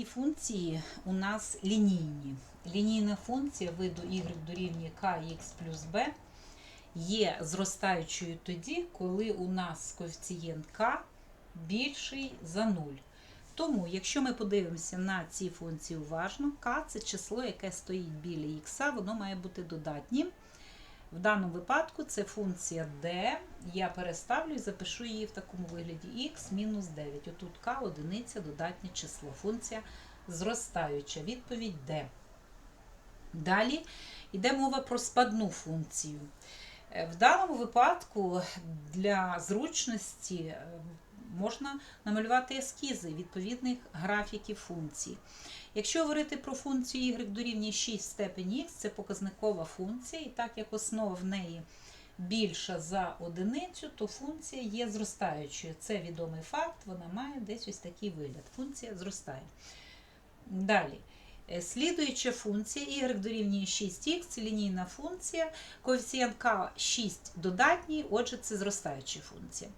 ці функції у нас лінійні. Лінійна функція виду y дорівнює kx плюс b є зростаючою тоді, коли у нас коефіцієнт k більший за 0. Тому, якщо ми подивимося на ці функції уважно, k це число, яке стоїть біля х, воно має бути додатнім. В даному випадку це функція d. Я переставлю і запишу її в такому вигляді x мінус 9. Отут k одиниця додатнє число. Функція зростаюча. Відповідь d. Далі йде мова про спадну функцію. Е, В даному випадку для зручності е, можна намалювати ескізи відповідних графіків функцій. Якщо говорити про функцію y дорівнює 6 в степені х, це показникова функція, і так як основа в неї більша за одиницю, то функція є зростаючою. Це відомий факт, вона має десь ось такий вигляд. Функція зростає. Далі. Е, Слідуюча функція y дорівнює 6х, це лінійна функція, коефіцієнт k 6 додатній, отже, це зростаюча функція.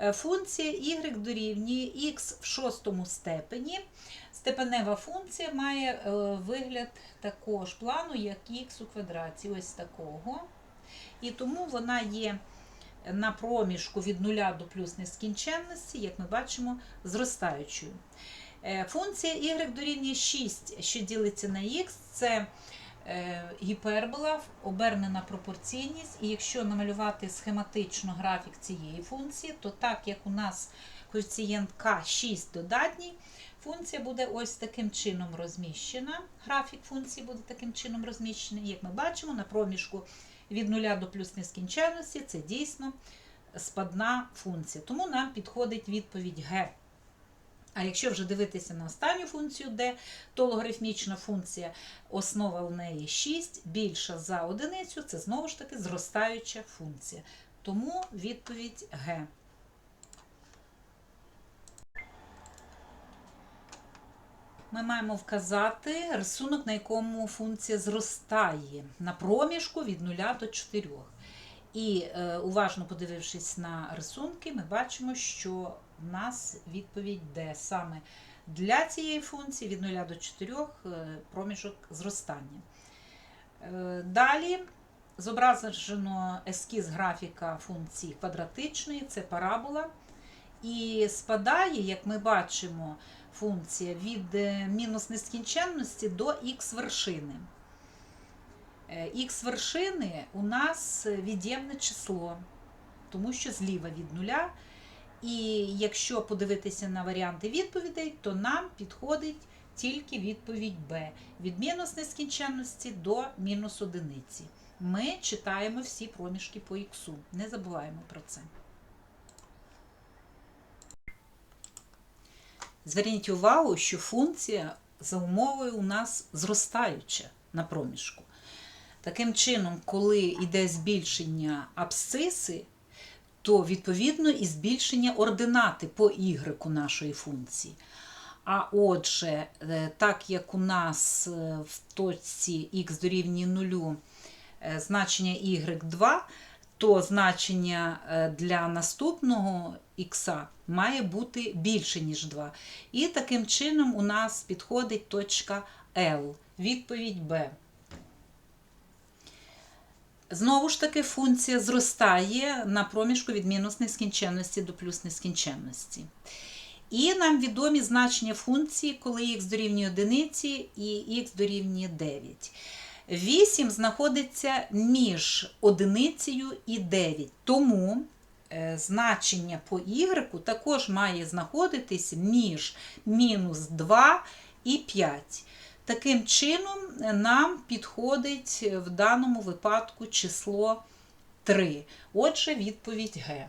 Е, Функція y дорівнює х в шостому степені. Степенева функція має е, вигляд такого ж плану, як х у квадраті, ось такого. І тому вона є на проміжку від 0 до плюс нескінченності, як ми бачимо, зростаючою. Е, Функція y дорівнює 6, що ділиться на х, це гіпербола, обернена пропорційність. І якщо намалювати схематично графік цієї функції, то так як у нас коефіцієнт k 6 додатній, функція буде ось таким чином розміщена. Графік функції буде таким чином розміщений. Як ми бачимо, на проміжку від 0 до плюс нескінченності це дійсно спадна функція. Тому нам підходить відповідь Г. А якщо вже дивитися на останню функцію d, то логарифмічна функція, основа в неї 6, більша за одиницю, це знову ж таки зростаюча функція. Тому відповідь Г. Ми маємо вказати рисунок, на якому функція зростає на проміжку від 0 до 4. І е, уважно подивившись на рисунки, ми бачимо, що в нас відповідь Д. Саме для цієї функції від 0 до 4 е, проміжок зростання. Е, Далі зображено ескіз графіка функції квадратичної, це парабола. І спадає, як ми бачимо, функція від мінус нескінченності до х вершини. Х вершини у нас від'ємне число, тому що зліва від нуля. І якщо подивитися на варіанти відповідей, то нам підходить тільки відповідь Б від мінус нескінченності до мінус одиниці. Ми читаємо всі проміжки по х. Не забуваємо про це. Зверніть увагу, що функція за умовою у нас зростаюча на проміжку. Таким чином, коли йде збільшення абсциси, то відповідно і збільшення ординати по y нашої функції. А отже, е, так як у нас е, в точці х дорівнює 0 е, значення y2, то значення для наступного х має бути більше, ніж 2. І таким чином у нас підходить точка L. Відповідь Б. Знову ж таки, функція зростає на проміжку від мінус нескінченності до плюс нескінченності. І нам відомі значення функції, коли х дорівнює 1 і х дорівнює 9. 8 знаходиться між одиницею і 9. Тому е, значення по y також має знаходитись між мінус 2 і 5. Таким чином, нам підходить в даному випадку число 3. Отже, відповідь Г.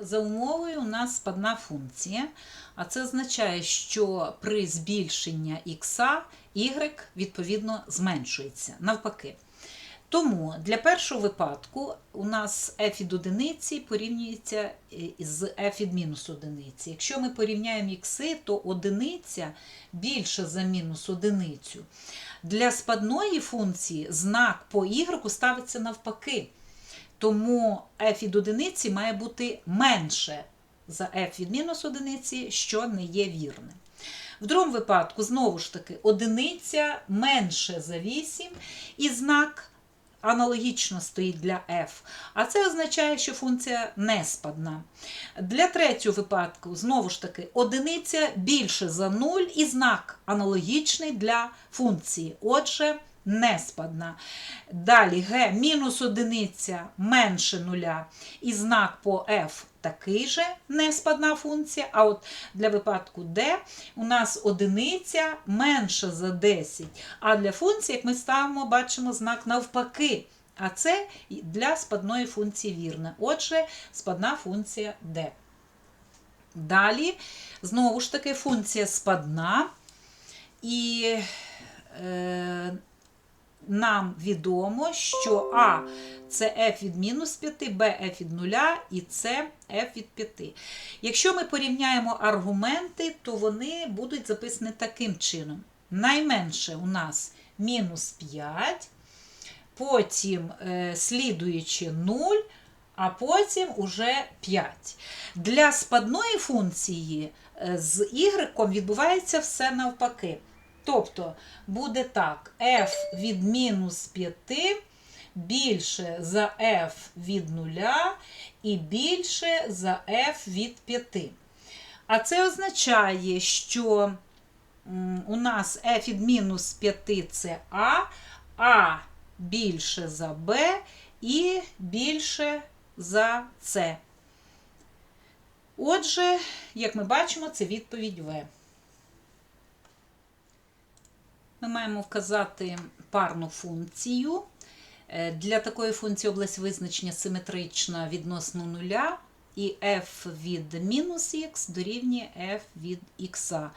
За умовою у нас спадна функція, а це означає, що при збільшенні х y відповідно зменшується навпаки. Тому для першого випадку у нас f від одиниці порівнюється з f від мінус одиниці. Якщо ми порівняємо ікси, то одиниця більша за мінус одиницю. Для спадної функції знак по y ставиться навпаки. Тому f від одиниці має бути менше за f від мінус одиниці, що не є вірним. В другому випадку, знову ж таки, одиниця менше за 8 і знак аналогічно стоїть для f. А це означає, що функція не спадна. Для третього випадку, знову ж таки, одиниця більше за 0 і знак аналогічний для функції. Отже, не спадна. Далі g мінус одиниця менше нуля і знак по f такий же неспадна функція. А от для випадку d у нас одиниця менше за 10. А для функції, як ми ставимо, бачимо знак навпаки. А це для спадної функції вірне. Отже, спадна функція d. Далі, знову ж таки, функція спадна. І е, нам відомо, що А це f від мінус 5, Б f від 0 і С f від 5. Якщо ми порівняємо аргументи, то вони будуть записані таким чином. Найменше у нас мінус 5, потім е, слідуючи 0, а потім уже 5. Для спадної функції е, з y відбувається все навпаки. Тобто буде так, f від мінус 5 більше за f від 0 і більше за f від 5. А це означає, що у нас f від мінус 5 це А, А більше за Б і більше за С. Отже, як ми бачимо, це відповідь В. Ми маємо вказати парну функцію. Е, Для такої функції область визначення симетрична відносно нуля, і f від мінус х дорівнює f від х.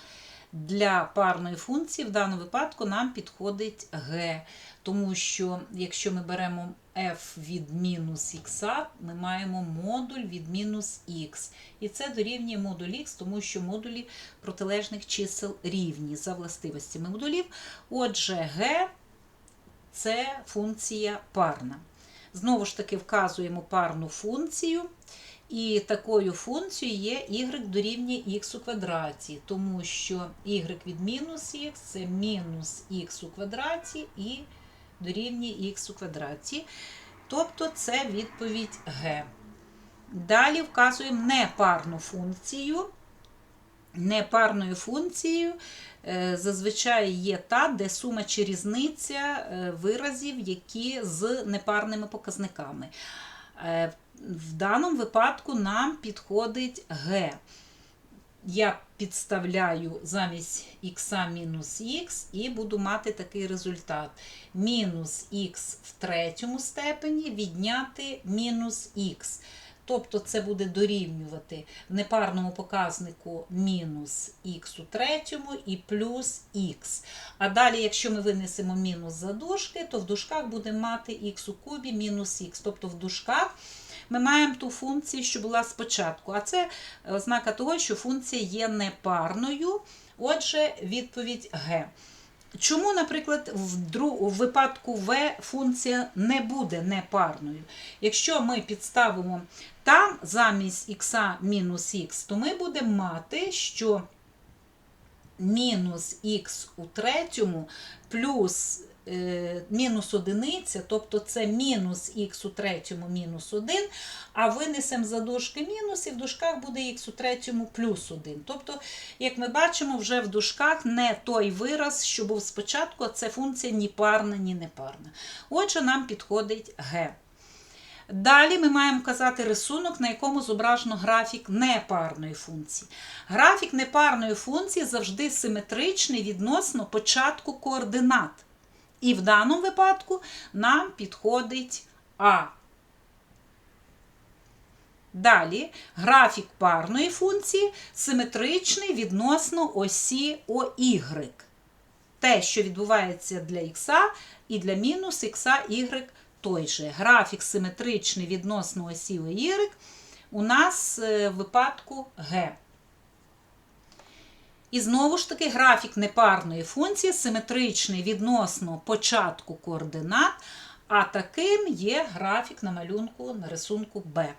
Для парної функції в даному випадку нам підходить g, тому що якщо ми беремо f від мінус х, ми маємо модуль від мінус х. І це дорівнює модуль х, тому що модулі протилежних чисел рівні за властивостями модулів. Отже, g це функція парна. Знову ж таки, вказуємо парну функцію. І такою функцією є y дорівнює х у квадраті, тому що y від мінус х це мінус х у квадраті і дорівнює х у квадраті. Тобто це відповідь Г. Далі вказуємо непарну функцію. Непарною функцією е, зазвичай є та, де сума чи різниця е, виразів, які з непарними показниками. Е, В даному випадку нам підходить Г. Я підставляю замість х мінус х і буду мати такий результат. Мінус х в третьому степені відняти мінус х. Тобто це буде дорівнювати в непарному показнику мінус х у третьому і плюс х. А далі, якщо ми винесемо мінус за дужки, то в дужках будемо мати х у кубі мінус х. Тобто в дужках ми маємо ту функцію, що була спочатку. А це ознака того, що функція є непарною. Отже, відповідь Г. Чому, наприклад, в, дру... в випадку В функція не буде непарною? Якщо ми підставимо там замість х мінус х, то ми будемо мати, що мінус х у третьому плюс е, мінус одиниця, тобто це мінус х у третьому мінус 1, а винесемо за дужки мінус, і в дужках буде х у третьому плюс 1. Тобто, як ми бачимо, вже в дужках не той вираз, що був спочатку, а це функція ні парна, ні непарна. Отже, нам підходить г. Далі ми маємо казати рисунок, на якому зображено графік непарної функції. Графік непарної функції завжди симетричний відносно початку координат. І в даному випадку нам підходить А. Далі графік парної функції симетричний відносно осі ОY. Те, що відбувається для х і для мінус х, y той же. Графік симетричний відносно осі Y у нас в випадку Г. І знову ж таки, графік непарної функції симетричний відносно початку координат, а таким є графік на малюнку на рисунку Б.